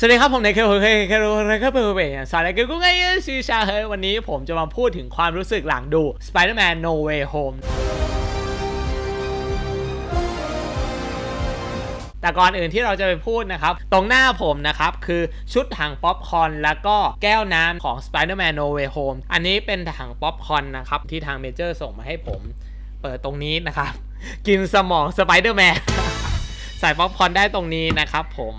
สวัสดีครับผมในเคโอเคเคโอเคเคโอเคสายอะไรกันกูไงซีชาเฮ้ยวันนี้ผมจะมาพูดถึงความรู้สึกหลังดู Spider-Man No Way Home แต่ก่อนอื่นที่เราจะไปพูดนะครับ ตรงหน้าผมนะครับ คือชุดถังป๊อปคอนแล้วก็แก้วน้ำของ Spider-Man No Way Home อันนี้เป็นถังป๊อปคอนนะครับ ที่ทางเมเจอร์ส่งมาให้ผม เปิดตรงนี้นะครับ กินสมอง Spider-Man ใส่ป๊อปคอนได้ตรงนี้นะครับผม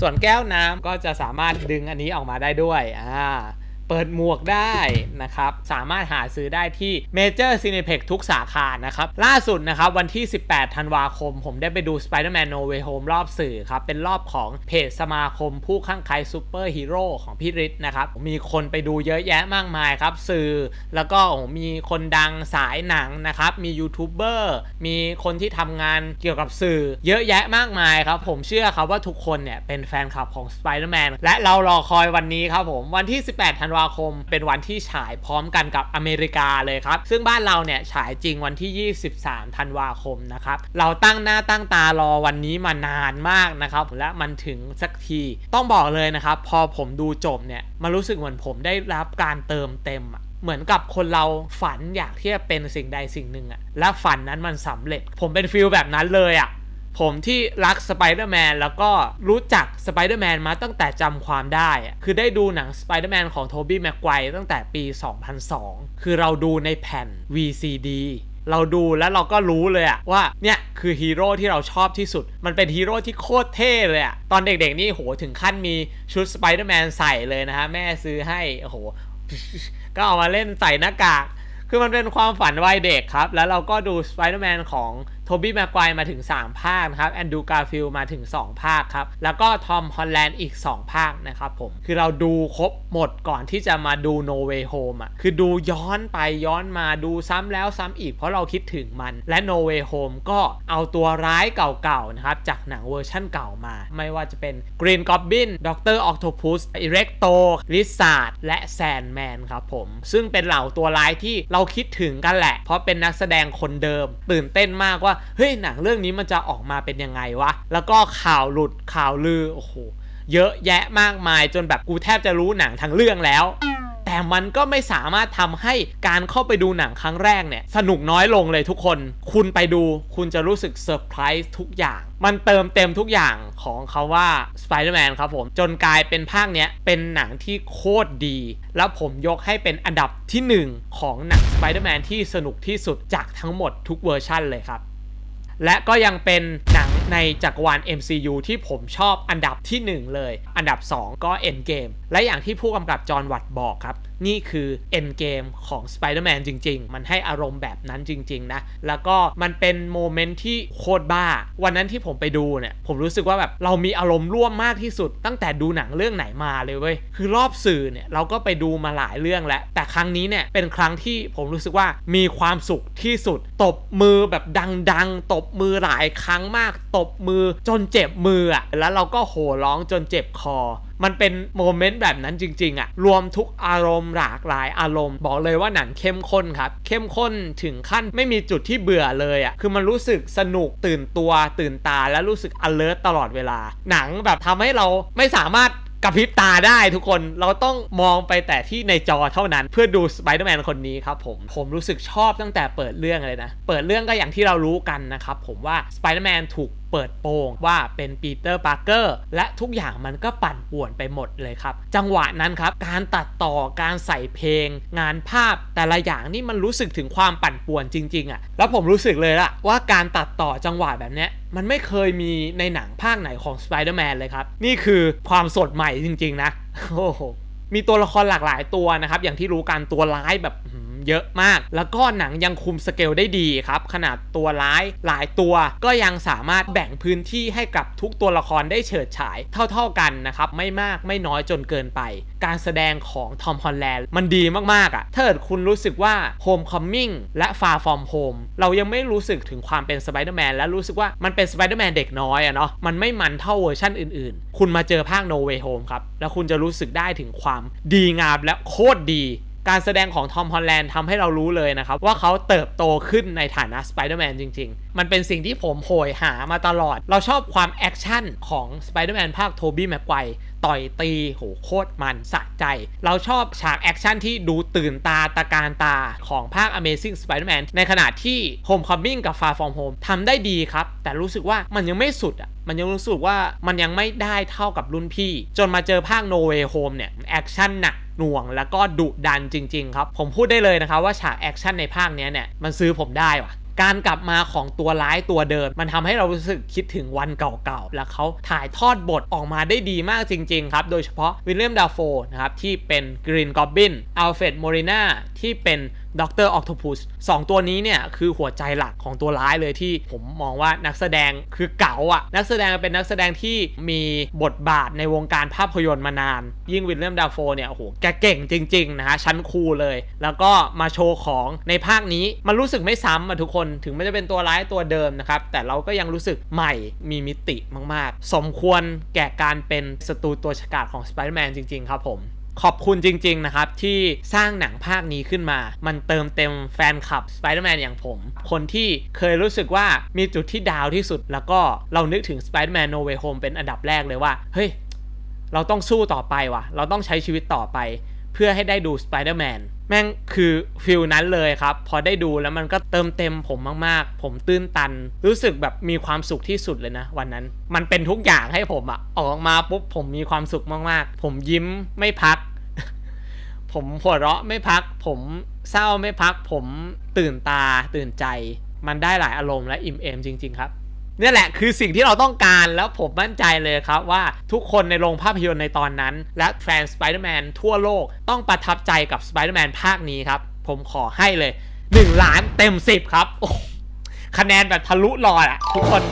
ส่วนแก้วน้ำก็จะสามารถดึงอันนี้ออกมาได้ด้วยอ่า เปิดหมวกได้นะครับ สามารถหาซื้อได้ที่ Major Cineplex ทุกสาขานะครับ ล่าสุดนะครับ วันที่ 18 ธันวาคม ผมได้ไปดู Spider-Man No Way Home รอบสื่อครับ เป็นรอบของเพจสมาคมผู้ข้างใครซูเปอร์ฮีโร่ของพี่ฤทธิ์นะครับ มีคนไปดูเยอะแยะมากมายครับ สื่อ แล้วก็มีคนดังสายหนังนะครับ มียูทูบเบอร์มีคนที่ทำงานเกี่ยวกับสื่อ เยอะแยะมากมายครับผมเชื่อครับว่าทุกคนเนี่ยเป็นแฟนคลับของ Spider-Man และเรารอคอยวันนี้ครับผมวันที่ 18 ธันวาคม เป็นวันที่ฉายพร้อมกันกับอเมริกาเลยครับ ซึ่งบ้านเราเนี่ยฉายจริงวันที่ 23 ธันวาคมนะครับ เราตั้งหน้าตั้งตารอวันนี้มานานมากนะครับ และมันถึงสักที ต้องบอกเลยนะครับ พอผมดูจบเนี่ยมันรู้สึกเหมือนผมได้รับการเติมเต็มอะเหมือนกับคนเราฝันอยากที่จะเป็นสิ่งใดสิ่งหนึ่งอะและฝันนั้นมันสำเร็จ ผมเป็นฟิลแบบนั้นเลยอะ ผมที่รักสไปเดอร์แมนแล้วก็รู้จักสไปเดอร์แมนมาตั้งแต่จำความได้ คือได้ดูหนังสไปเดอร์แมนของโทบี้แม็กไกวร์ตั้งแต่ปี 2002 คือเราดูในแผ่น VCD เราดูแล้วเราก็รู้เลยอะว่าเนี่ยคือฮีโร่ที่เราชอบที่สุด มันเป็นฮีโร่ที่โคตรเท่เลยอะตอนเด็กๆนี่โหถึงขั้นมีชุดสไปเดอร์แมนใส่เลยนะฮะ แม่ซื้อให้โอ้โห ก็เอามาเล่นใส่หน้ากาก คือมันเป็นความฝันวัยเด็กครับ แล้วเราก็ดู Spider-Man ของ ทบี้แม็กไกวมาถึง 3 ภาคนะครับแอนดูการ์ฟิลมาถึง 2 ภาคครับ แล้วก็ทอมฮอลแลนด์อีก 2 ภาคนะครับผม คือเราดูครบหมดก่อนที่จะมาดู No Way Home อะ คือดูย้อนไปย้อนมาดูซ้ำแล้วซ้ำอีกเพราะเราคิดถึงมัน และ No Way Home ก็เอาตัวร้ายเก่าๆนะครับ จากหนังเวอร์ชั่นเก่ามา ไม่ว่าจะเป็น Green Goblin Dr. Octopus Electro Lizard และ Sandman ครับผม ซึ่งเป็นเหล่าตัวร้ายที่เราคิดถึงกันแหละ เพราะเป็นนักแสดงคนเดิม ตื่นเต้นมากว่าเฮ้ยหนังเรื่องนี้มันจะออกมาเป็นยังไงวะ แล้วก็ข่าวหลุดข่าวลือโอ้โหเยอะแยะมากมายจนแบบกูแทบจะรู้หนังทั้งเรื่องแล้ว แต่มันก็ไม่สามารถทำให้การเข้าไปดูหนังครั้งแรกเนี่ยสนุกน้อยลงเลยทุกคน คุณไปดูคุณจะรู้สึกเซอร์ไพรส์ทุกอย่าง มันเติมเต็มทุกอย่างของเขาว่า Spider-Man ครับผม จนกลายเป็นภาคเนี้ยเป็นหนังที่โคตรดี แล้วผมยกให้เป็นอันดับทีหนึ่1 ของหนัง Spider-Man ที่สนุกที่สุดจากทั้งหมดทุกเวอร์ชั่นเลยครับ และก็ยังเป็นหนัง ในจักรวาล MCU ที่ผมชอบอันดับที่ 1 เลย อันดับ 2 ก็ Endgame และอย่างที่ผู้กำกับจอห์นวัตบอกครับ นี่คือ Endgame ของ Spider-Man จริง ๆ มันให้อารมณ์แบบนั้นจริง ๆ นะ แล้วก็มันเป็นโมเมนต์ที่โคตรบ้า วันนั้นที่ผมไปดูเนี่ย ผมรู้สึกว่าแบบเรามีอารมณ์ร่วมมากที่สุด ตั้งแต่ดูหนังเรื่องไหนมาเลยเว้ย คือรอบสื่อเนี่ยเราก็ไปดูมาหลายเรื่องแล้ว แต่ครั้งนี้เนี่ยเป็นครั้งที่ผมรู้สึกว่ามีความสุขที่สุด ตบมือแบบดัง ๆ ตบมือหลายครั้งมาก ตบมือจนเจ็บมืออะแล้วเราก็โห่ร้องจนเจ็บคอ มันเป็นโมเมนต์แบบนั้นจริงๆอะรวมทุกอารมณ์หลากหลายอารมณ์ บอกเลยว่าหนังเข้มข้นครับ เข้มข้นถึงขั้นไม่มีจุดที่เบื่อเลยอะคือมันรู้สึกสนุกตื่นตัวตื่นตาและรู้สึก alert ตลอดเวลา หนังแบบทำให้เราไม่สามารถกระพริบตาได้ทุกคนเราต้องมองไปแต่ที่ในจอเท่านั้นเพื่อดูสไปเดอร์แมนคนนี้ครับผมผมรู้สึกชอบตั้งแต่เปิดเรื่องเลยนะ เปิดเรื่องก็อย่างที่เรารู้กันนะครับผมว่าสไปเดอร์แมนถูก เปิดโปงว่าเป็นปีเตอร์ปาร์เกอร์และทุกอย่างมันก็ปั่นป่วนไปหมดเลยครับ จังหวะนั้นครับ การตัดต่อการใส่เพลง งานภาพแต่ละอย่างนี่มันรู้สึกถึงความปั่นป่วนจริง ๆอะ่ะแล้วผมรู้สึกเลยละว่าการตัดต่อจังหวะแบบเนี้ยมันไม่เคยมีในหนังภาคไหนของ Spider-Man เลยครับ นี่คือความสดใหม่จริง ๆ นะ โอ้โห มีตัวละครหลากหลายตัวนะครับ อย่างที่รู้กันตัวร้ายแบบ เยอะมาก แล้วก็หนังยังคุมสเกลได้ดีครับ ขนาดตัวร้ายหลายตัว ก็ยังสามารถแบ่งพื้นที่ให้กับทุกตัวละครได้เฉิดฉายเท่าๆกันนะครับ ไม่มากไม่น้อยจนเกินไป การแสดงของทอมฮอลแลนด์มันดีมากๆอะ่ะถ้าเกิดคุณรู้สึกว่า Homecoming และ Far From Home เรายังไม่รู้สึกถึงความเป็นสไปเดอร์แมนและรู้สึกว่ามันเป็นสไปเดอร์แมนเด็กน้อยอะเนาะมันไม่มันเท่าเวอร์ชันอื่นๆ คุณมาเจอภาค No Way Home ครับแล้วคุณจะรู้สึกได้ถึงความดีงามและโคตรดี การแสดงของทอมฮอลแลนด์ทำให้เรารู้เลยนะครับ ว่าเขาเติบโตขึ้นในฐานะสไปเดอร์แมนจริง ๆ มันเป็นสิ่งที่ผมโหยหามาตลอด เราชอบความแอคชั่นของสไปเดอร์แมนภาคโทบี้แม็กไกว ต่อยตีโหโคตรมันสะใจ เราชอบฉากแอคชั่นที่ดูตื่นตาตะการตาของภาค Amazing Spider-Man ในขณะที่ Homecoming กับ Far From Home ทำได้ดีครับ แต่รู้สึกว่ามันยังไม่สุดอะมันยังรู้สึกว่ามันยังไม่ได้เท่ากับรุ่นพี่ จนมาเจอภาค No Way Home เนี่ยแอคชั่นหนักหน่วงแล้วก็ดุดันจริง ๆ ครับ ผมพูดได้เลยนะครับว่าฉากแอคชั่นในภาคเนี้ยเนี่ยมันซื้อผมได้ว่ะ การกลับมาของตัวร้ายตัวเดิม มันทำให้เรารู้สึกคิดถึงวันเก่าๆ และเขาถ่ายทอดบทออกมาได้ดีมากจริงๆครับ โดยเฉพาะวิลเลียมดาโฟนะครับที่เป็นกรีนกอบบินอัลเฟรดโมริน่า ที่เป็นด็อกเตอร์ออ t ตพุสสองตัวนี้เนี่ยคือหัวใจหลักของตัวร้ายเลยที่ผมมองว่านักแสดงคือเก๋าอะนักแสดงเป็นนักแสดงที่มีบทบาทในวงการภาพยนตร์มานาน ยิ่งวิลเลียมดาโฟเนี่ยโอ้โหแกเก่งจริงๆนะฮะชั้นครูเลย แล้วก็มาโชว์ของในภาคนี้มันรู้สึกไม่ซ้ำอะทุกคนถึงไม่จะเป็นตัวร้ายตัวเดิมนะครับแต่เราก็ยังรู้สึกใหม่มีมิติมากๆ สมควรแก่การเป็นศัตรูตัวฉกาจของสไปเดอร์แมนจริงๆครับผม ขอบคุณจริง ๆ นะครับ ที่สร้างหนังภาคนี้ขึ้นมา มันเติมเต็มแฟนคลับสไปเดอร์แมนอย่างผม คนที่เคยรู้สึกว่ามีจุดที่ดาวที่สุด แล้วก็เรานึกถึงสไปเดอร์แมนโนเวโฮมเป็นอันดับแรกเลยว่า เฮ้ย เราต้องสู้ต่อไปว่ะ เราต้องใช้ชีวิตต่อไป เพื่อให้ได้ดู Spider-Man แม่งคือฟิลนั้นเลยครับ พอได้ดูแล้วมันก็เติมเต็มผมมากๆ ผมตื้นตัน รู้สึกแบบมีความสุขที่สุดเลยนะ วันนั้นมันเป็นทุกอย่างให้ผมอะออกมาปุ๊บผมมีความสุขมากๆ ผมยิ้มไม่พัก ผมหัวเราะไม่พัก ผมเศร้าไม่พัก ผมตื่นตาตื่นใจ มันได้หลายอารมณ์และอิ่มเอมจริง ๆ ครับ นี่ยแหละคือสิ่งที่เราต้องการแล้วผมมั่นใจเลยครับว่าทุกคนในโรงภาพยนตร์ในตอนนั้น และแฟนสไปเดอร์แมนทั่วโลกต้องประทับใจกับสไปเดอร์แมนภาคนี้ครับ ผมขอให้เลย 1 ล้านเต็ม 10 ครับ คะแนนแบบทะลุลอยอะทุกคน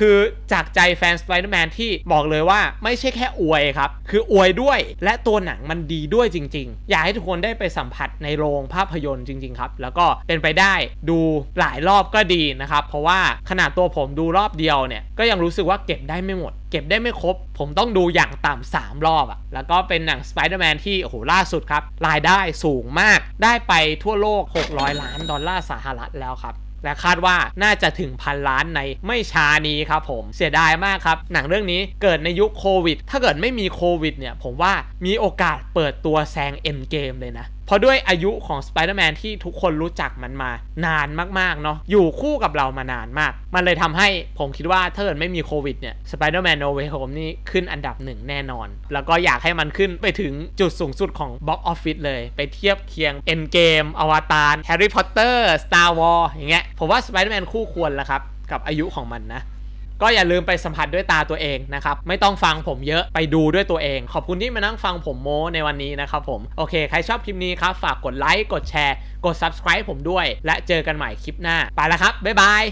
คือจากใจแฟน Spider-Man ที่บอกเลยว่าไม่ใช่แค่อวยครับ คืออวยด้วยและตัวหนังมันดีด้วยจริง ๆ อยากให้ทุกคนได้ไปสัมผัสในโรงภาพยนตร์จริง ๆ ครับ แล้วก็เป็นไปได้ดูหลายรอบก็ดีนะครับ เพราะว่าขนาดตัวผมดูรอบเดียวเนี่ยก็ยังรู้สึกว่าเก็บได้ไม่หมด เก็บได้ไม่ครบ ผมต้องดูอย่างต่ำสามรอบอะแล้วก็เป็นหนัง Spider-Man ที่โอ้โหล่าสุดครับรายได้สูงมากได้ไปทั่วโลก 600 ล้านดอลลาร์สหรัฐแล้วครับ และคาดว่าน่าจะถึงพันล้านในไม่ช้านี้ครับผมเสียดายมากครับ หนังเรื่องนี้เกิดในยุคโควิด ถ้าเกิดไม่มีโควิดเนี่ยผมว่ามีโอกาสเปิดตัวแซงเอ็นเกมเลยนะ เพราะด้วยอายุของ Spider-Man ที่ทุกคนรู้จักมันมานานมากๆเนาะอยู่คู่กับเรามานานมาก มันเลยทำให้ผมคิดว่าถ้าเกิดไม่มีโควิดเนี่ย Spider-Man No Way Home นี่ขึ้นอันดับหนึ่งแน่นอน แล้วก็อยากให้มันขึ้นไปถึงจุดสูงสุดของ Box Office เลย ไปเทียบเคียง Endgame อวตาร Harry Potter Star Wars อย่างเงี้ยผมว่า Spider-Man คู่ควรแล้วครับกับอายุของมันนะ ก็อย่าลืมไปสัมผัสด้วยตาตัวเองนะครับ ไม่ต้องฟังผมเยอะไปดูด้วยตัวเอง ขอบคุณที่มานั่งฟังผมโม้ในวันนี้นะครับผม โอเค ใครชอบคลิปนี้ครับ ฝากกดไลค์ กดแชร์ กด subscribe ผมด้วย และเจอกันใหม่คลิปหน้า ไปแล้วครับ บ๊ายบาย